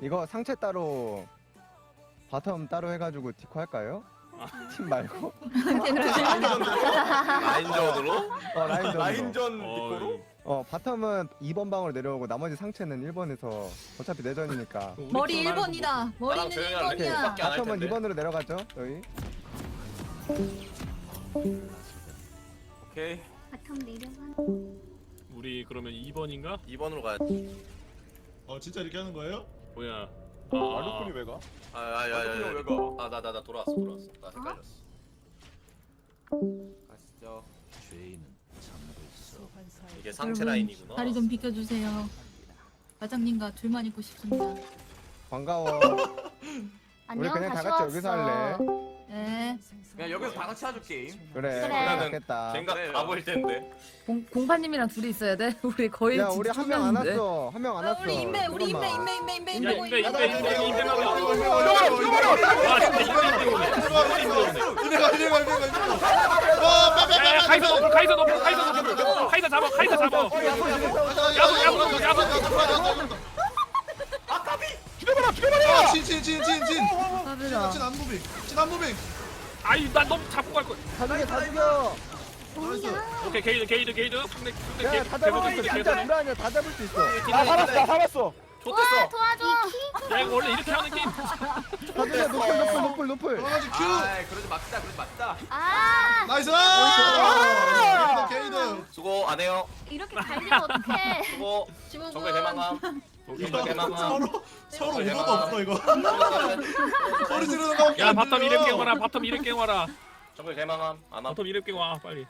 이거 상체 따로 바텀 따로 해가지고 디코 할까요? 팀 말고 라인전으로? 어 라인전 라인전 어, 니코로? 어 바텀은 2번 방으로 내려오고 나머지 상체는 1번에서 어차피 내전이니까 우리 머리 팀만 1번이다. 머리는 조용히 할래. 오케이 1번이야. 밖에 안할 바텀은 텐데. 2번으로 내려가죠 저희 오케이. 바텀 내려가. 우리 그러면 2번인가? 2번으로 가야 어 진짜 이렇게 하는 거예요? 뭐야? 말루꾼이 왜 가? 아, 아, 야, 야, 말루꾼이 야, 왜 야. 가? 아, 나, 나, 나 돌아왔어, 돌아왔어. 나 헷갈렸어. 가시죠. 이게 상체 여러분, 라인이구나. 다리 좀 비켜주세요. 과장님과 둘만 있고 싶습니다. 반가워 우리 안녕. 그냥 다 다시 같이 여기서 왔어. 할래 네. 그냥 여기서 다 같이 하죠 게임. 그래 그래. 좋겠다 갱각 그래요. 다 보일 텐데. 공, 공파님이랑 둘이 있어야 돼? 우리 거의 야 우리 한 명안 초면인데. 왔어 한 명안 아, 왔어 우리 인베, 우리 인베. 인베, 인베, 인베, 야, 인베, 인베, 인베, 인베, 인베, 인베 이거. 이거 이거 와, 진짜 이거 때문에. 이래가 이래가 이래가 이래가 야, 야, 카이사 높을, 카이사 높을, 카이사 높을. 카이사 잡아, 카이사 잡아. 야수, 야수, 야 수. 아, 진진진진진 사비라. 진 안무빙 진 안무빙 아이, 나 너무 잡고 갈 거야. 다 죽여 다 죽여 오케이, 게이드, 게이드, 게이드. 상대, 상대 야 게이드. 다 잡을 수 있어 진짜 대박. 불안해 다 잡을 수 있어 나 살았어, 나 살았어. 와 좋댔어. 도와줘. 야, 이거 원래 이렇게 하는 게임. 다 죽여 노플 노플 노플 노플 강아지 큐 아, 그러지 맙시다, 그러지 맙시다. 아 나이스 아! 게이드 게이드 수고 안 해요. 이렇게 달리면 어떡해. 수고. 지붕은 정글 대망함. 대망함. 서로 서로 대망함. 없어 이거 소리 지르는 거밖에 야, 안 바텀 들려. 이름 깽 와라, 바텀 이름 깽 와라. 정글 대망함. 안 함. 바텀 이름 깽 와, 빨리.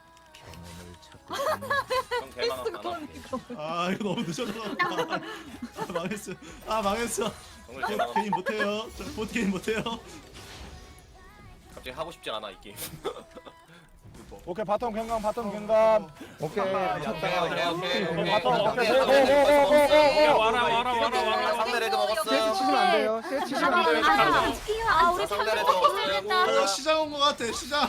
정 대망함. 안 함. 아 이거 너무 늦어져가지고 아 망했어 아 망했어 정글 봇 대망함. 게임 못해요 저봇 게임 못해요 갑자기 하고 싶지 않아 이 게임. 오케이 바텀 경감 바텀 경감 오케이 오케이, 미쳤다 오케이. 바텀 오케이. 야, 와라, 와라, 와라, 와라. 상대 레드 먹었어. 치시면 안 돼요 CS 치시면 안 돼요 아, 아 우리 상대 먹었어. 됐다. 어 시장 온 거 같아 시장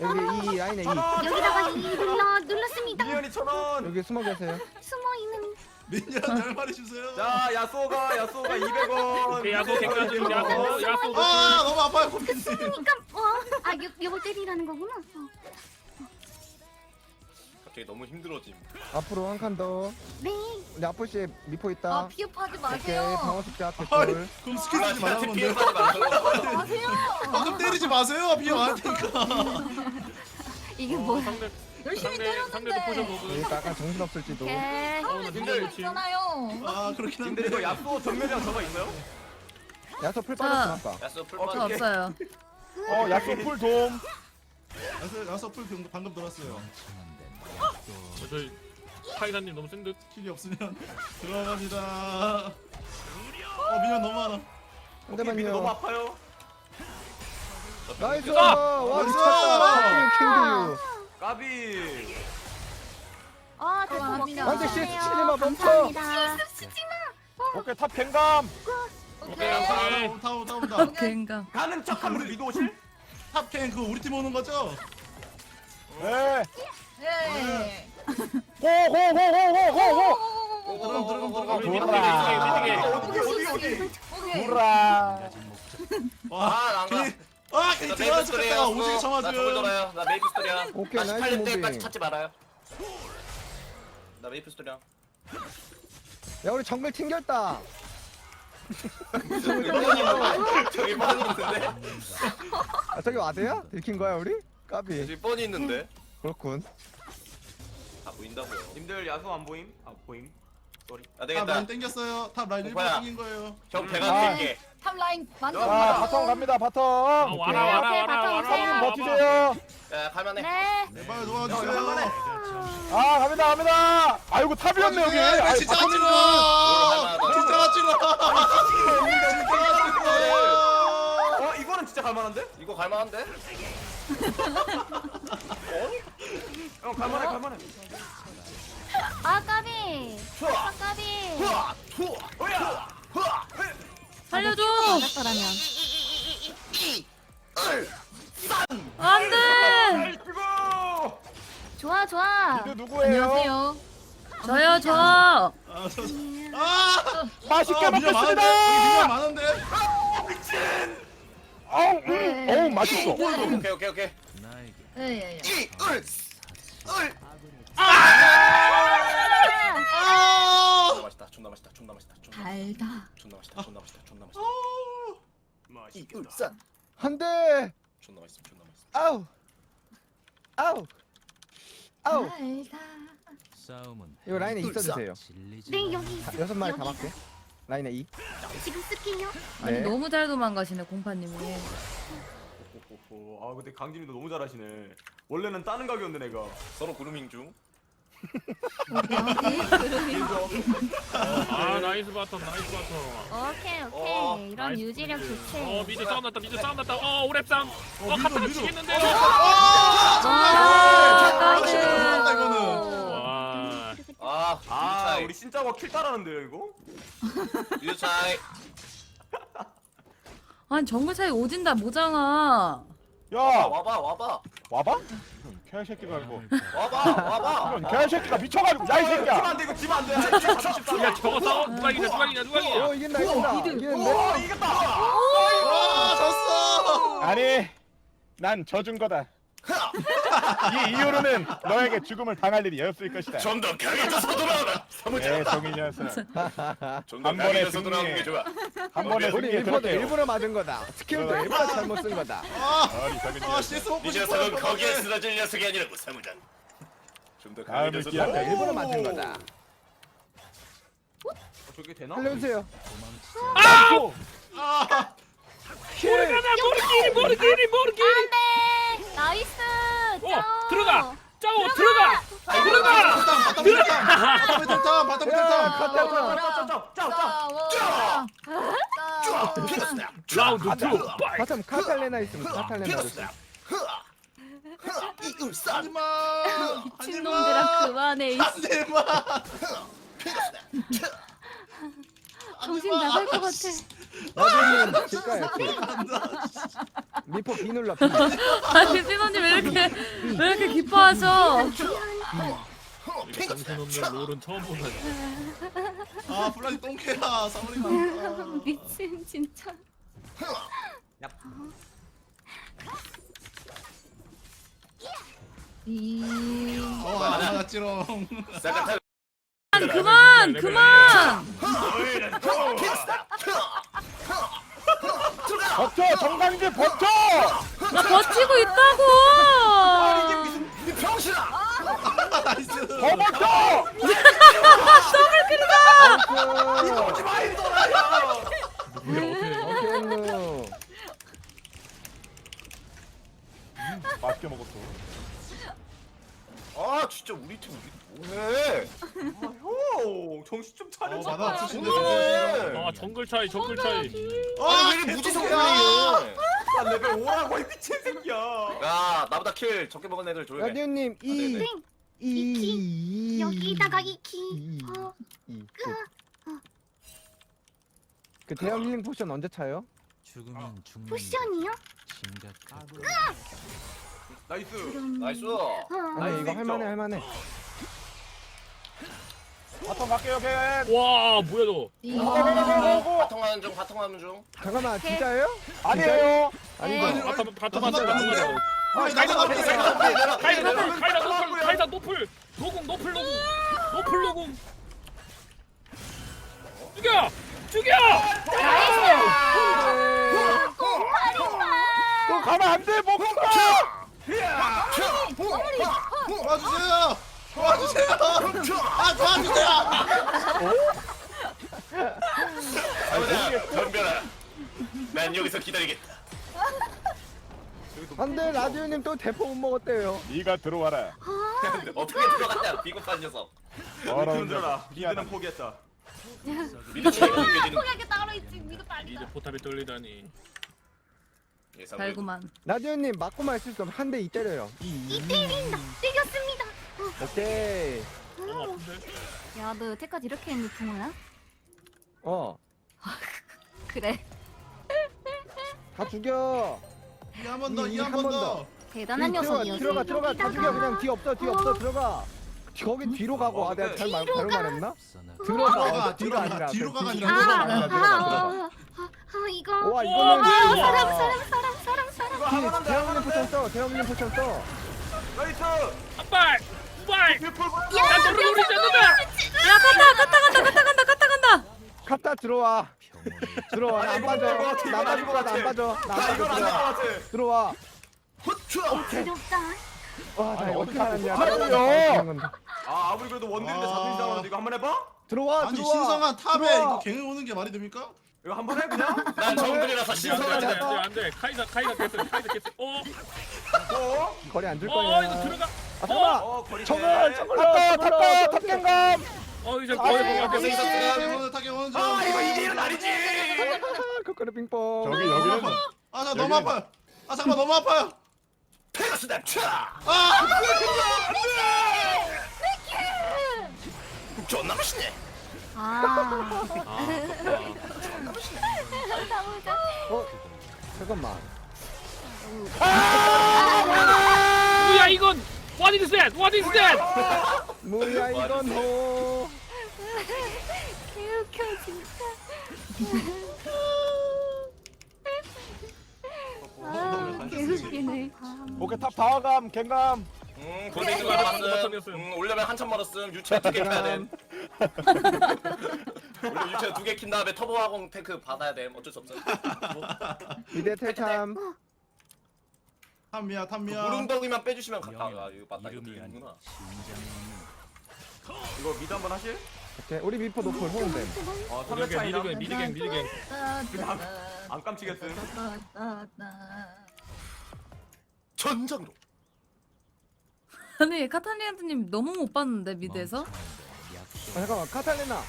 여기 이 라인에 이 여기다가 이 눌러 눌렀습니다. 미니언이 천 원. 여기 숨어 계세요 숨어 있는. 민현 잘 말해주세요 자, 야소가 야소가 200원. 오케이, 야수 갱까지, 야수, 야수 높을. 아 너무 아파요 코피님 그러니까 어아 요걸 때리라는 거구나. 어. 갑자기 너무 힘들어짐. 앞으로 한 칸 더 네. 우리 아프씨 미포 아, 있다 비협하지 오케이 마세요. 방어 앞에 아이 둘 그럼 스킬 쓰지 말라는 건데. 마세요. 방금 때리지 마세요 비형 안 테니까 이게 어, 뭐야? 상대, 열심히 상대, 상대도 때렸는데. 먹고. 그러니까 약간 정신없을지도 오케이. 어, 힘들, 있잖아요. 아 그렇긴 한데 이거 야소 전멸이랑 저거 있어요? 야서 풀 빠졌어 아까 야수 풀 어, 빠져. 저 없어요. 어 약속 풀돔 야서 야서 풀 병- 방금 들었어요 어, 저희 카이사님 너무 센 듯. 킬이 없으면 들어갑니다 어 민현 너무 많아 민이 너무 아파요. 나이스 아! 와 나이스! 미쳤다 킹듀 까비. 아 대박 감사합니다. 먹게 안돼 CS 치지 해주세요. 마 멈춰 감사합니다. 오케이 탑 경감 오케이, 아, 오케이. 다, 다, 다 온다 갱감. 가는 척하면 미도 오실? 탑캔 그거 우리 팀 오는 거죠? 네 네. 고고고고고고고 들어감 들어감 들어감 미드게. 어디 어디 어디? 오케이. 와 아, 안 가. 괜히 아 나 메이플 스토리야. 죽겠다 오지게 나 정글 쳐맞음 돌아요. 나 메이플 스토리야. 오케이, 나이스 팔릴 때까지 무빙. 찾지 말아요. 나 메이플 스토리야. 야 우리 정글 튕겼다 저기 뻔히 있는데? 아 저기 와드야? 들킨 거야 우리? 까비 저기 뻔히 있는데? 그렇군 다 보인다고요. 님들 야소 안 보임? 아 보임. 쏘리. 안탑 되겠다. 라인 땡겼어요 탑 라인 일번 오빠야. 땡긴 거예요 형 아. 배가 뛸게. 탑라인 자 만들어. 바텀 갑니다 아, 바텀 와라, 와라, 오케이, 와라, 바텀 와라, 오세요. 와라. 버티세요 야, 갈만해. 네. 제발 형, 도와주세요 할만해. 아 갑니다 갑니다 아이고 탑이었네 여기 아, 진짜 바텀 할만하다. 진짜 찌러 진짜 찌러 어 이거는 진짜 갈만한데? 이거 갈만한데? 형 갈만해 갈만해. 아 까비. 아 까비. 후아! 투! 어야. 살려줘. 맞았더라면. 안 돼. 좋아 좋아. 미드 누구예요? 안녕하세요. 저요 저. 아, 저, 아! 맛있게 아, 미녀 많은데? 여기 미녀 먹겠습니다. 많은데? 어우, 음, 어우 맛있어. 오케이 오케이 오케이. 예예예. 이을 을. 아! 존나 맛있다. 존나 맛있다. 존나 맛있다. 존나 달다. 존나 맛있다. 존나 맛있다. 존나 맛있다. 맛있겠다. 이을산. 한대. 존나 맛있어. 존나 맛있어. 아우. 아우. 아우. 달다. 이거 라인에 있어주세요. 네 여기 다- 있어. 여섯 마리 다 맞게. 라인에 이. 지금 쓸게요. 아니 네. 너무 잘 도망가시네 공파님이. 오호호. 아 근데 강진이도 너무 잘하시네. 원래는 따는 각이었는데 내가. 서로 그루밍 중. 아 나이스 바텀 나이스 바텀 오케이 오케이 어, 이런 나이스 유지력. 좋지. 어 미드 싸움 났다 미드 싸움 났다 어 오랩상 어 미드, 갖다 미드. 치겠는데 아, 아. 까지. 이거는. 와 아, 아 차이. 우리 신짜고 킬 따라하는데요 이거? 유차이 아니 정글 차이 오진다 모장아. 야, 와봐 와봐 와봐? 개새끼가 이거. 와봐 와봐. 이건 개새끼가 미쳐가지고 야이 지면 새끼야. 안돼 이거 지면 안돼. 야 저거 싸워 누가 이기냐 누가 이기냐 누가 어 이기냐 이긴다 이긴다. 이기는데. 오 이겼다. 아, 졌어! 아니, 난 져준 거다. 이 이후로는 너에게 죽음을 당할 일이 없을 것이다. 좀더 강해져서 돌아오라. 네, 정이 녀석. 좀더 한 번에 강해져서 돌아오는 게. 좋아. 한 번에 우리 승리에 일본도 들었대요. 일부러 맞은 거다. 스킬도 일부러 잘못 쓴 거다. 어리석은 아, 녀석. CS 먹고 이 싶어요. 녀석은 거기에 쓰러질 녀석이 아니라고 사무장. 좀더 다음을 강해져서 기약하게. 돌아오라. 일부러 맞은 거다. 어, 저게 되나? 살려주세요. 아, 모르가나 모르기리 모르기리 모르기리 안돼. 나이스. 어 들어가 짜오 들어가 들어가 바텀, 바텀, 바텀, 바텀, 바텀. 피었어. 라운드 2 파이트 바텀 카탈레나 있으면 카탈레나. 하지마! 미친놈들아 그만해. 하지마! 정신 나갈 것 같아. 나중에 질까요? 미포 비 눌러. 비. 아니 신원님 왜 이렇게 왜 이렇게 기뻐하셔? 정신 없는 롤은 처음 본다 아, 플라니 똥개야. 사모님. 미친 진짜. 이. 어, 안 맞았지롱. 싹가타. 그만 그만. 버텨, 정강진 버텨. 나 버티고 있다고. 이 병신아. 나이스. 더 버텨. 오지 마 이놈아. 어케노. 맛있게 먹었어. 아 진짜 우리 팀 이게 뭐해? 형 정신 좀 차려. 어, 만화 없으신데. 뭐해? 아 정글 차이 정글 차이 아니 왜 이렇게 무지성 플레이해? 나 레벨 5라고 이 미친 새끼야. 야 나보다 킬 적게 먹은 애들 조용해. 라디오님 아, 네네. 이. 이. 여기다가 이키. 이. 어. 이. 그, 그 대형 힐링 포션 언제 차요? 포션이요? 나이스. 나이스. 어. 아니 이거 할만해 할만해. 바텀 갈게요, 걔. 와 뭐야 저거 이. 바통하는 중 바통하는 중. 잠깐만 진짜예요? 아니에요. 아니죠. 바텀 바텀 바텀 바텀 아니. 카이사 노플 카이사 노플 카이사 노플 노공 노플 노공 죽여 죽여 또 가면 안 돼, 먹는다. 도와주세요! 도와주세요! 아, 도와주세요! 사무장 덤벼라. 난 여기서 기다리겠다. 안돼 라디오님 또 대포 못 먹었대요. 네가 들어와라. 어떻게 들어갔냐 비겁한 녀석. 더러운 들어라. 녀석. 미드는 포기했다. 미드 차이 공개지는 포기하게 따로 있지. 이거 빨리. 이제 포탑이 뚫리다니. 달구만. 라디오님 맞고만 있을 수 없으면 한 대 이 때려요. 이 때린다. 때렸습니다. 오케이. 너무 아픈데 야, 너 여태까지 이렇게 했니, 붕어야? 어. 그래. 다 죽여. 이 한 번 더, 이이한한번번 더. 더. 대단한 들어가 녀석이었어. 들어가 들어가 다 죽여 그냥 뒤 없어 뒤 없어 들어가. 거기 뒤로 가고 아 내가 잘말 잘못 말했나? 뒤로 가, 들어가 뒤로 가, 아니라 뒤로 가가 그 아니라 아, 뒤로 아, 가가 아. 아, 아, 아, 이거. 와 아, 이거는 사람, 사람, 사람, 사람, 사람. 대형님 안 포션 돼. 써 대형님 포션 써 나이스. 한발 두발 뷰풀? 난 너를 노리지 않는다 야 카타 카타 간다 카타 간다 카타 간다 갔다 들어와 들어와 나안 이거 빠져 이거 같아, 이거 나 아닌 것 나안 같아. 빠져 아, 나안 이건 빠져 안될 것 들어와 같아. 들어와 두렵다. 와 나 아니, 어떻게 어떡하- 알았냐 하라고요. 아 아무리 그래도 원딜인데 아. 자존심 상하는데 이거 한 번 해봐? 들어와 아니 들어와 신성한 탑에 들어와. 이거 갱을 오는 게 말이 됩니까? 이거 한 번 해 그냥? 난 정글이라서 신성하지 안돼. 안돼 안돼 카이사 카이사 깼어 카이사 깼어 어? 어? 거리 안줄어 거냐 이거 들어가 아 잠깐만 어 거리 저걸 돼. 저걸 탑거 탑거 탑갱감 어 이제 아, 거의 아, 뭐 타겟 아, 오는 타겟 오는 중. 아 이거 이게 일은 아니지. 코코르 빙뽕 저기 여기는 아, 나 너무 아파요. 아, 잠깐만 너무 아파요. 페가스 납차. 아, 존나 맛있네. 아, 어 잠깐만 뭐야 이건 What is that? What is that? 뭐야 이건 호 개웃겨 진짜. 아, 개웃기네. 오케이 탑 다와감 갱감 음, 거 바텀이었어요. 알아봤음. 음, 올려면 한참 멀었음. 유채 두개 켜야 됨. 올려 유채 두개 킨 다음에 터보 화공 탱크 받아야 됨. 어쩔 수 없어. 미대 텔참 탑미야, 탑미야. 무릉덩이만 빼주시면 가까가 이거 맞다 이거 들리는구나. 이거 미드 한번 하실? 오케이 우리 미포 노플 호응됨 어 여기 3회 차이나 미드갱 미드갱 미드갱 안 깜찍했음 전장으로. 아니 카타리안님 너무 못 봤는데 미드에서 아 잠깐만 카탈리나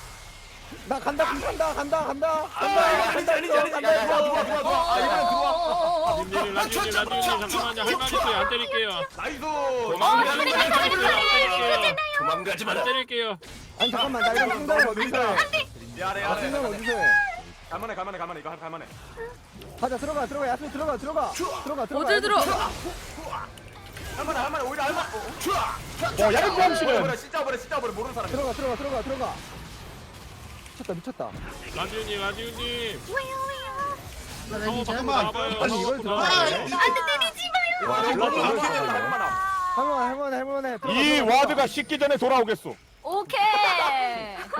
나 간다 간다 간다 간다 아니지 아니지 아니지. 야야야 누가 누가 누가. 아 이번엔 들어와. 라디오님 라디오님 라디오님 잠깐만요 할 말 있어요 안 때릴게요 나이스 도망가지 안 때릴게요 안 도망가지 마라. 안 때릴게요 아니 잠깐만 나 이거 승단 어디서 해? 야래 나 승단 야래 어디서 해? 갈만해 갈만해 갈만해. 이거 갈만해. 가자 들어가 들어가. 야수 들어가 들어가. 들어가 들어가. 어딜 들어? 할만해 할만해 오히려 할만 뭐 야인장 어 씨는. 버려 진짜 버려 진짜 버려. 모르는 사람이. 들어가 들어가 들어가 들어가. 미쳤다 미쳤다. 라디오님 라디오님. 나 상호 레디죠? 밖으로 잠깐만. 나와봐요. 아니, 이걸 들어가. 밖으로 나와봐요. 와 이거 이거 할만해 들어가 할만해 할만해. 들어가, 이 들어가. 와드가 식기 전에 돌아오겠소.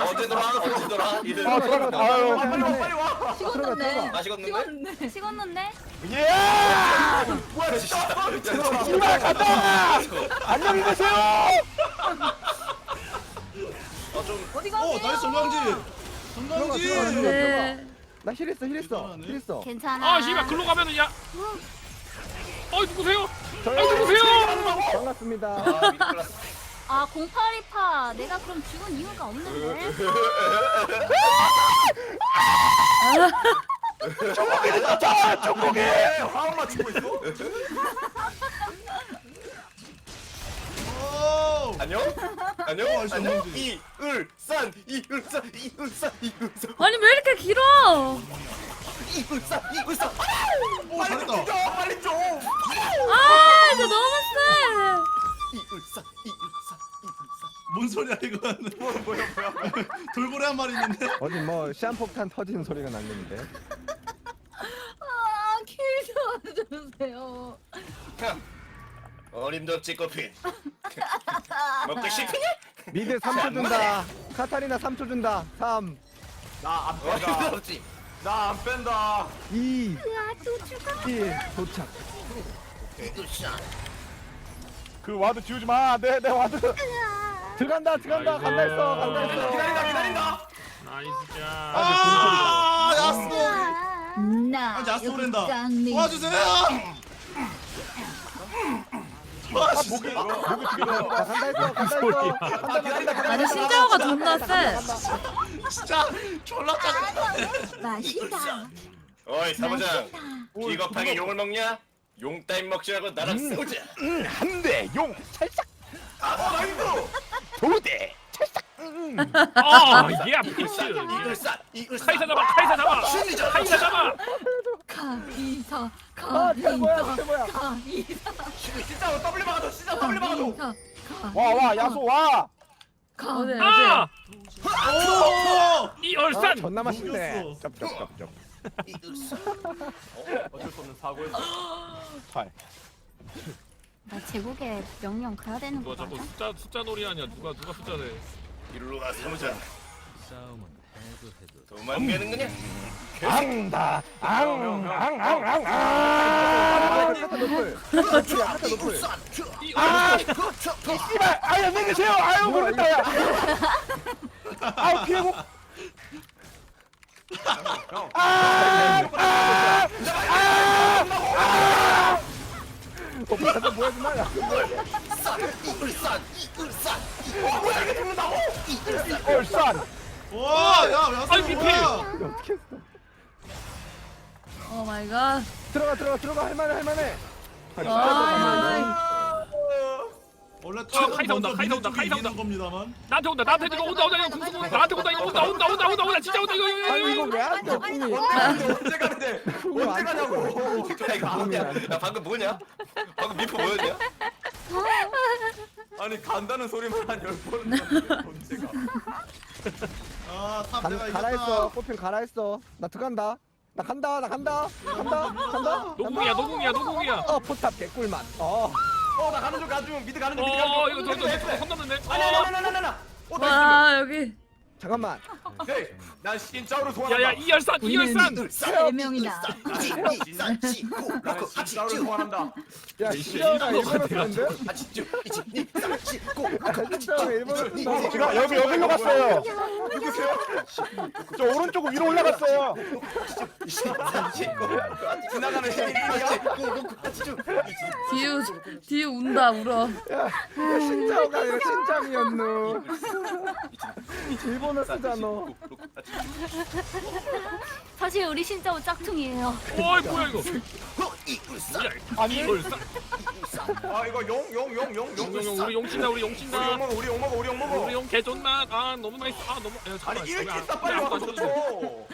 언제 돌아 언제 돌아. 이들. 아 아유 빨리 와 빨리 와 들어가 들어가 마시겠는데? 식었는데? 예 뭐야 진짜. 이발 간다 안녕히 계세요 어디 오, 나이스. 들어가, 들어가. 네 나 힐했어 힐했어 대단하네. 힐했어 괜찮아. 아 씨발 글로 가면은 야 어 누구세요? 아 누구세요? 반갑습니다 아 미드 클라스. 아, 082파. 내가 그럼 죽은 이유가 없는데. 왜 화음 맞추고 있어? 오. 안녕? 안녕? 어, 알수 안녕? 없는데. 이을 산 이 을 산 이 을 산 이 을 산 아니 왜 이렇게 길어 이 을 산 이 을산 오, 뭐야 뭐야 뭐야. 돌고래 한 마리 있는데. 어디 뭐 시한폭탄 터지는 소리가 났는데? 아, 킬좀 주세요. 어림없지 꽃핀 먹고 싶으냐? 미드 3초 준다. 카타리나 3초 준다. 3 나안 뺀다. 어림없지. 나 안 뺀다. 2 아, 또 죽어. 1 도착. 이을산 그 와드 지우지 마 내내 내 와드 들어간다 들어간다. 간다 했어 간다 했어 기다린다 기다린다 나이스 짠 아, 야스. 나. 아, 야스 오랜다. 육강미. 도와주세요. 아, 간다 했어 간다 했어 간다 간다 간다 아니 신자호가 존나 세 진짜 졸라 짜. 맛있다. 어이 사무장 맛있다. 비겁하게 용을 먹냐? 용 따윈 먹지 말고 나랑 싸우자 한대용 찰싹 어 나이스 도대 아 예, 피치 이을산 이을산 카이사 잡아 카이사 잡아 심리전 카이사 잡아 가이사. 아 최고야 가이사. 진짜 W 막아줘 진짜 W 막아줘 가이사. 와와 야소 와 어디 아! 오! 이 아, 얼산! 존나 맛있네. 쩝쩝쩝쩝. 어쩔 수 없는 사고였어. 잘. 나 제국에 명령 가야 되는 거 누가 자꾸 맞아? 숫자 숫자 놀이 아니야 누가 누가 숫자래 이리로 와 사무장. 도망가는 거냐? 앙다. 앙앙앙앙. 카타 노플. 노플이야 카타 노플. 이 아! 씨발. 아유 안녕히 계세요. 아유 모른다 야. 아우 피해고. 형. 아! 아! 어 카타 뭐야 좀 말야. 이울산 이울산 얼산. 와, 야, 야, 아이, 미필! 어떻게 했어? 오 마이 갓. 들어가 들어가 들어가 할만해 할만해. 아, 원래 아, 카이사 온다, 카이사 온다, 카이사 온다. 이기는 겁니다만. 나한테 온다 나한테 이거 온다 온다 이거 온다 나한테 온다 이거 온다 온다 온다 온다 온다 진짜 온다 이거 이거 아니 이거 이거 왜안 돼? 꿈이. 언제 가는데? 꿈이 언제 가냐고. 야 이거 뭐냐? 야 방금 뭐냐? 방금 미프 뭐였냐? 아니 간다는 소리만 한 열 번. 했는데 언제 가? 아, 탑 가, 내가 가라 했어. 이겼다. 꽃핀 가라 했어. 나 들어간다. 나 간다. 나 간다. 간다. 간다. 노궁이야 노궁이야 노궁이야 어 포탑 개꿀맛. 어. 어나 가는 중 가는 중 미드 가는 중 미드 가는 중. 어 이거 저저손 넘는데 아니 아니 아니 아니 아니. 어, 나와 여기. 잠깐만. 헤이, 난 진짜로 소환한다. 야야 이열산 이열산 세 명이다. 난 진짜로 소환한다. 야 시저가 일본어 쓰는데? 일본어. 지금 여기 여기로 갔어요. 누구세요? 저 오른쪽 위로 올라갔어요. 지나가는. 하치쭈 디우 디우 운다 울어. 야 아니라 신장이었노. 일본어 쓰잖아. 사실 우리 신짜오 짝퉁이에요. 어이 뭐야 이거 아니. 아 이거 용용용 용 용. 용 용용 우리 용 친다 우리 용 우리 친다 용 먹어 우리 용 먹어 우리 용 먹어. 우리 용 개존나 아 너무 나이스 아 너무 야, 잠깐만 아니 이렇게 왜 빨리 와서? 줘.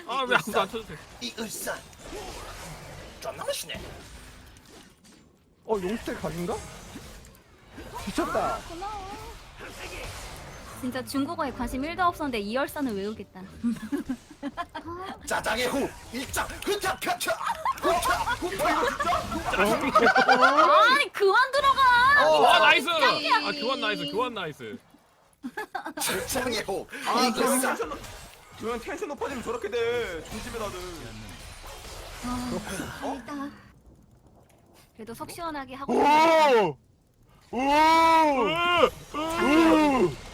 아왜 아무도 안 쳐도 돼 이 울산 존나 맛있네 어 용스텔 각인가? 미쳤다. 진짜 중국어에 관심 1도 없었는데 이열산을 외우겠다. 짜장의 후 일장 흡착 펴쳐 흡착 아니 그만 들어가. 와 나이스 아 교환 나이스 교환 나이스 짜장의 후아 이울산 텐션 조용 텐션 높아지면 저렇게 돼. 중집에 다들. 아니다. 그래도 속 시원하게 하고. 오. 오. 오.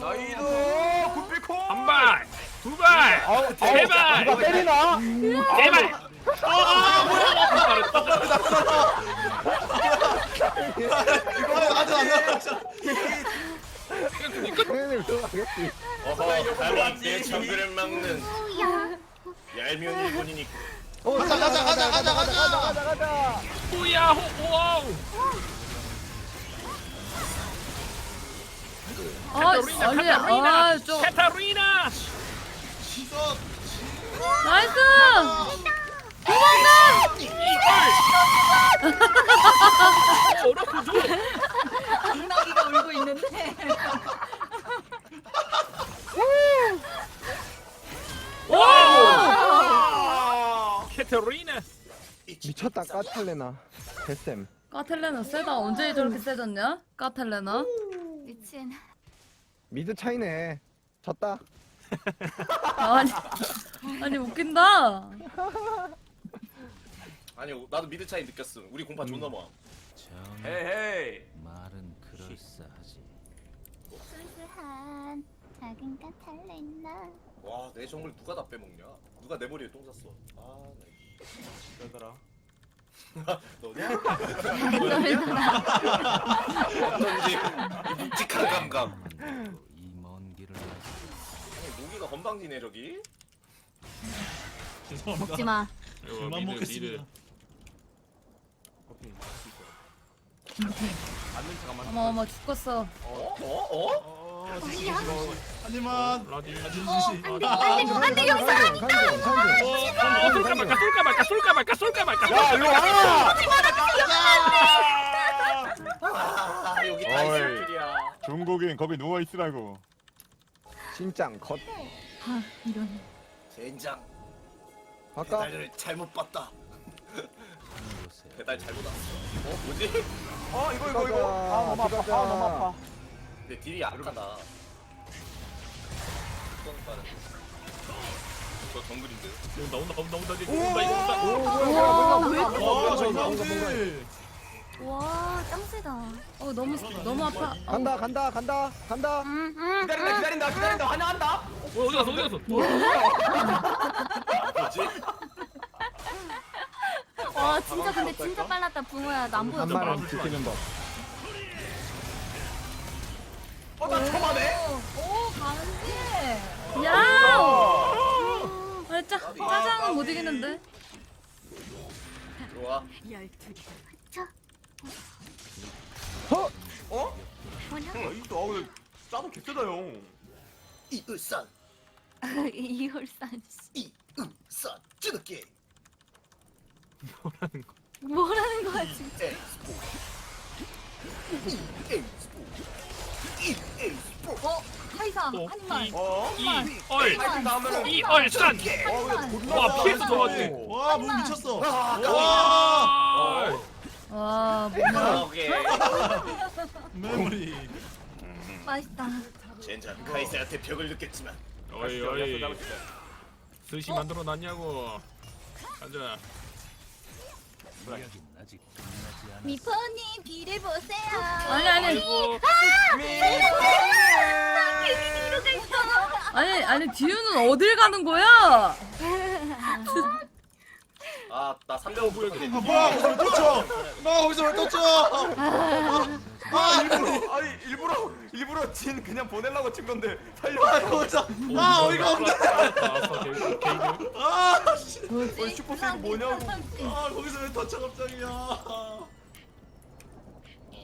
나이도 굿비코. 한 발 두 발 아우, 아우, 제발! 누가 때리나? 제발 어 뭐야 이거 아직 안 나왔잖아. 당연히 들어가겠지. 어허 달라게 정글을 막는 얄미운 일본인이 어, 가자, 가자, 가자, 가자, 가자. 가자 가자. 뭐야 호 와우 아 아니 아좀 카타리나 이거 나이스. 어렵고 좀 당나귀가 울고 있는데. 와 카타리나 미쳤다 까탈레나. 대쌤. 까텔레나 세다 언제 저렇게 세졌냐? 까텔레나? 미친. 미드 차이네. 졌다. 아니 아니 웃긴다. 아니 나도 미드 차이 느꼈음 우리 공파 존나 모아 헤이 헤이. 말은 그럴싸하지. 순수한 작은 까탈레나. 와내 정글 누가 다 빼먹냐 누가 내 머리에 똥 쌌어 아 얘들아. 나- 너냐 어쩐지 이 묵직한 감각 이 먼 길을 아니 모기가 건방지네 저기 죄송합니다. 먹지 마. 그만 먹겠습니다. 안는 잠깐만. 어머 어머 죽겠어. 어? 어? 어? 아진씨. 안돼 안돼 간중. 어, 어, 쏠까 말까 쏠까 말까 쏠까 말까 쏠까 말까 야 일로 와. 아 여기 다 어이. 있을 줄이야 중국인 거기 누워 있으라고. 진짱 컷 아 이런. 젠장 아까 배달을 잘못 봤다 이곳에 배달 잘못 왔어 어? 뭐지? 어 이거 이거 이거. 아 너무 아파. 아 너무 아파. 근데 딜이 약하다 이건 빠른 저 정글인데 온다 온다 온다 온다 이거 온다 이거 온다. 오 뭐야 뭐야 뭐야 와 정상지. 와 짱세다. 어 너무 너무 아파. 간다 간다 간다 간다 음, 음, 기다린다 기다린다 기다린다 환영한다. 어, 어디 갔어 어디 갔어? 뭐지? 와 진짜 근데 진짜 빨랐다 붕어야 안 보였어. 간만을 지키는 법 어나 처음하네. 오 강지. 야. 아, 짜 짜장은 못 이기는데. 들어와 어? 뭐냐? 야 이거 아 근데 짜도 개쎄다 형. 이을산 이홀산 씨. 이을산 찌르게 뭐라는 거야 진짜. 에이스포 에이스포 에이스포 어 카이사 어, 한만. 이- 어? 이얼 파이팅 나오면은 이얼산. 한만. 와 피해서. 와문 미쳤어. 아, 와 와. 오케이 메모리. 맛있다. 젠장 카이사한테 벽을 느꼈지만 어이 어이. 스시 만들어 놨냐고. 앉아. 미포님 비를 보세요. 아니 아니 있어. 아니 아니 디유는 어딜 가는 거야? 아나 300원 뭐야, 부족해 아 뭐야 거기서 왜 떴죠? 나 거기서 왜 떴죠? 아 일부러 아니 일부러 일부러 진 그냥 보내려고 친 건데 살려. 아 거기서 아 어이가 없네. 아 씨. 뭐지? 어이, 슈퍼 세이브 뭐냐고. 아 거기서 왜 떴죠 갑자기야.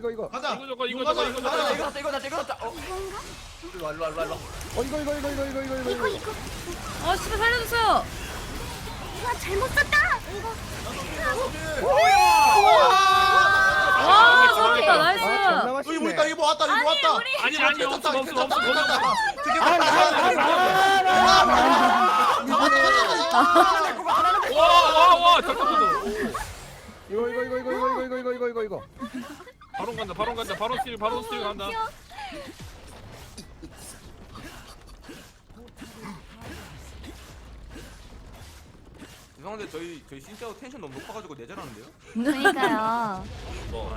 가자. 저거. 아 이거 샀다 이거 샀다 이거 샀다 어? 일로 와 일로 와 일로 와 일로 와 어 이거 이거 이거 이거 이거 이거 이거 이거 아 씨발 살려주세요. 나 잘못 썼다. 와 좋았다 아 나이스. 존나 여기 뭐 있다 이거 뭐 왔다 이거 왔다. 아니 아니 없어 없어 없어 없어. 와와와 잠깐만. 이거 이거 이거 이거 이거 이거 이거 이거 이거 이거 바로 간다 바로 간다 바로 스틸 바로 스틸 간다. 죄송한데 저희 저희 진짜 텐션 너무 높아가지고 내절하는데요? 그러니까요. 아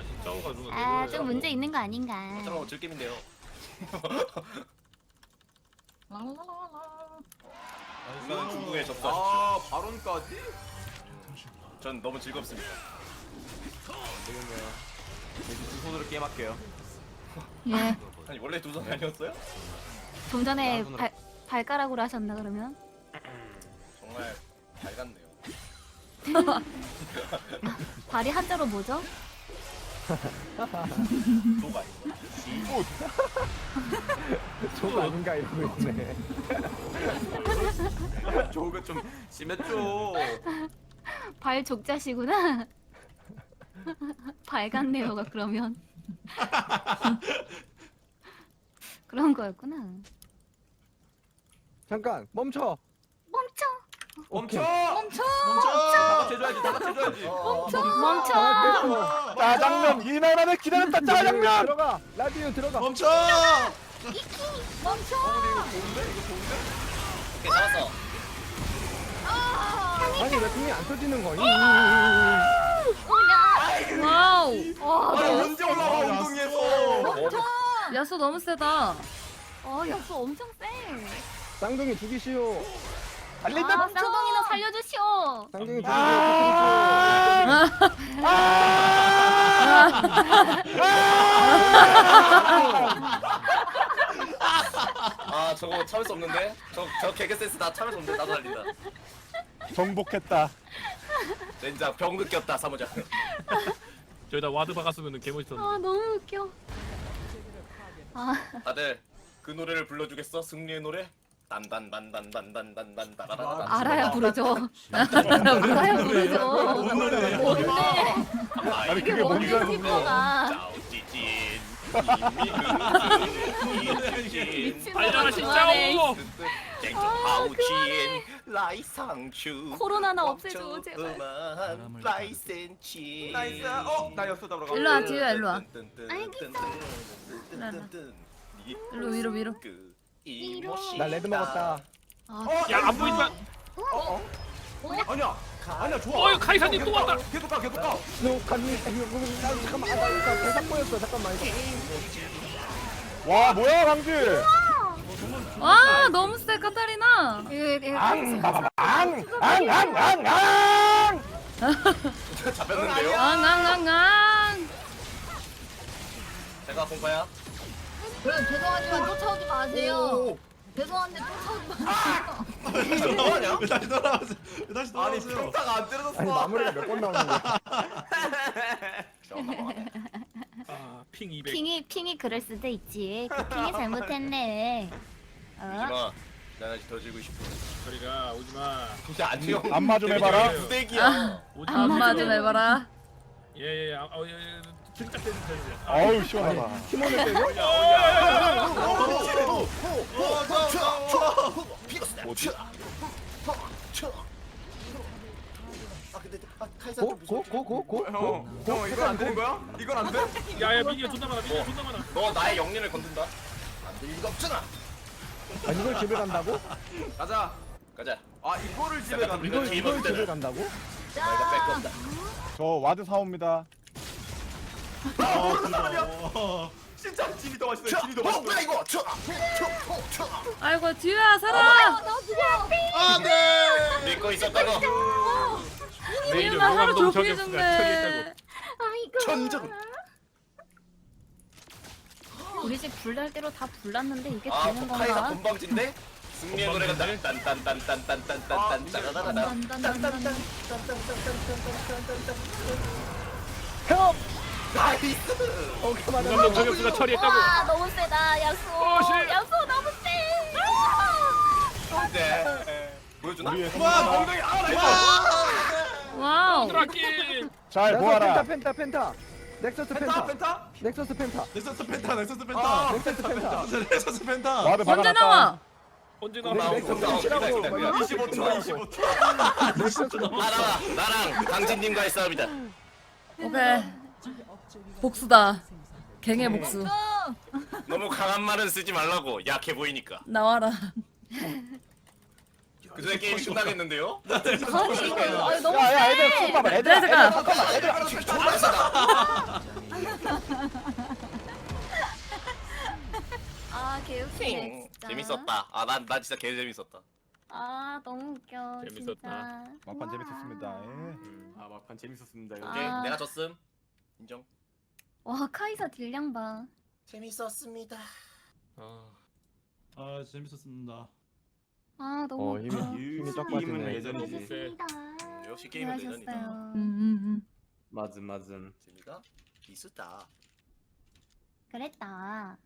진짜 가지고. 아 좀 문제 있는 거 아닌가. 돼요 랄랄랄라. 이거는 중국에 접수하십시오 아 발언까지? 전 너무 즐겁습니다 되겠네요 이제 두 손으로 게임 할게요 예. 아니 원래 두 손이 아니었어요? 좀 전에 손으로. 발 발가락으로 하셨나 그러면? 정말 밝았네요 발이 한자로 뭐죠? 도가 이거 저거 아닌가 이러고 있네 저거 좀 심했죠 발 족자시구나. 발같네요가 그러면. 그런 거였구나. 잠깐 멈춰 멈춰. 멈춰! 멈춰. 다 같이 해줘야지 다 같이 해줘야지 멈춰. 아, 짜장면 이 나라를 기다렸다 짜장면. 들어가 라디오 들어가 멈춰. 멈춰. 오케이 잡았어 아니 왜 등이 안 터지는 거니 오냐. 와우. 와. 아니 언제 올라와 엉덩이에서 야수 너무 세다. 어, 야수 엄청 세. 쌍둥이 죽이시오 아, 쌍둥이나 살려주시오. 쌍둥이 죽이시오 아. 아 저거 참을 수 없는데? 저, 저 개그 센스 나 참을 수 없는데 나도 달린다 정복했다. 젠장 병 느꼈다 사무장 저기다 와드 박았으면 개멋있었는데 아 너무 웃겨. 아 다들 그 노래를 불러주겠어? 승리의 노래? 딴딴딴딴딴딴딴딴딴 알아야 부르죠. 알아야 부르죠. 뭔데? 아니 이게 그게 뭔지 알고 싶어가. 짜오찌찐 미친 그만해. 오! 쟁종파우치엔 라이상추 코로나나 없애줘, 제발. 그만 라이센치 나이스. 어, 나 였어 잡으러 가. 일로 와, 지우야, 일로 와. 일로 위로 위로. 나 레드 먹었다. 야안 보이지만 아니야. 아니야, 좋아. 어이 카이사님 또 왔다 계속 가, 계속 가. 너 간니 잠깐만 아, 나 보였어 잠깐만 이거. 와 뭐야 강지? 와 너무 세 카타리나. 이거 이거 앙앙 앙 앙 앙. 잡혔는데요? 앙앙앙앙. 제가 공파야 여러분 죄송하지만 쫓아오지 마세요. 죄송한데 쫓아오지 마세요. 뭐하냐? 왜 다시 돌아오세요? 왜 다시 아니, 돌아오세요? 평타가 안. 아니 마무리가 몇 번 나오는 거야? 아핑 200 핑이 핑이 그럴 수도 있지. 그 핑이 잘못했네. 어? 오지마 난 아직 더 지고 싶어 저리가 오지마 진짜 안녕 안마 좀 해봐라. 부대기야 오지마 안마 좀 해봐라. 예예예 아, 어, 예, 예. 진짜 때리세요 어우 시원하다. 팀원을? 아 아 카이사 좀 무서워 고고고 고 고 형, 형 이건 안 되는 거야? 이건 안 돼? 야야 미니가 존나 많아 미니가 존나 많아 너 나의 영린을 건든다 안될 리가 없잖아 아 이걸 집에 간다고? 가자. 가자 아, 이거를 집에 이거? 개- 이걸 이번 집에. 간다고? 나이가 뺄 건다 저 와드 사옵니다. 어, 진짜 집이 더 맛있어. 집이 더 어 맛있어. 뭐야 이거 쳐! 쳐! 쳐! 아이고 듀야 살아. 믿고 있었다고 내일 듀가 하루 종일. 처리했다고 아이고. 천정 우리 집 불날 대로 다 불났는데 이게 아 되는 카이사 건가? 건방진데? 승리의 노래가 딴딴딴딴딴딴딴딴딴 딴딴딴딴. 헬p! 나이스 오케이 맞아. 용암동 저격수가 처리했다고 아 너무 세다 야수. 어, 씨. 야수 너무 세. 네 보여주나? 우리의 와, 엉덩이 아, 나이스. 와우. 잘 펜타 보아라. 펜타 펜타. 넥서스 펜타, 펜타. 펜타? 넥서스 펜타. 넥서스 펜타, 넥서스 아, 펜타. 넥서스 펜타. 넥서스 펜타. 와드 언제 박아놨다. 나와? 언제 나와 넥서스 펜치라고. 기다, 기다. 25초, 25초. 넥서스 아 나랑 나랑 강진님과의 싸움이다 오케이. 복수다. 갱의 복수. 너무 강한 말은 쓰지 말라고 약해 보이니까 나와라. 그 전에 게임 끝나겠는데요? 아니 이거 아니, 너무 야 야 애들 세. 좀 봐봐. 애들 네, 잠깐. 잠깐만. 애들 존나 세다 아 개웃기네 핑 진짜. 재밌었다 아 난 난 진짜 개 재밌었다 아 너무 웃겨 재밌었다. 진짜. 막판. 재밌었습니다. 예. 아, 막판 재밌었습니다. 여기. 오케이 아. 내가 졌음 인정 와 카이사 딜량 봐. 재밌었습니다 아, 아 재밌었습니다. 아 너무 어 힘이. 힘이 쫙 빠지네. 예전이지. 수고하셨습니다. 역시 게임은 내년이다 수고하셨어요. 음, 음, 음. 맞음, 맞음. 재미가 있었다 그랬다.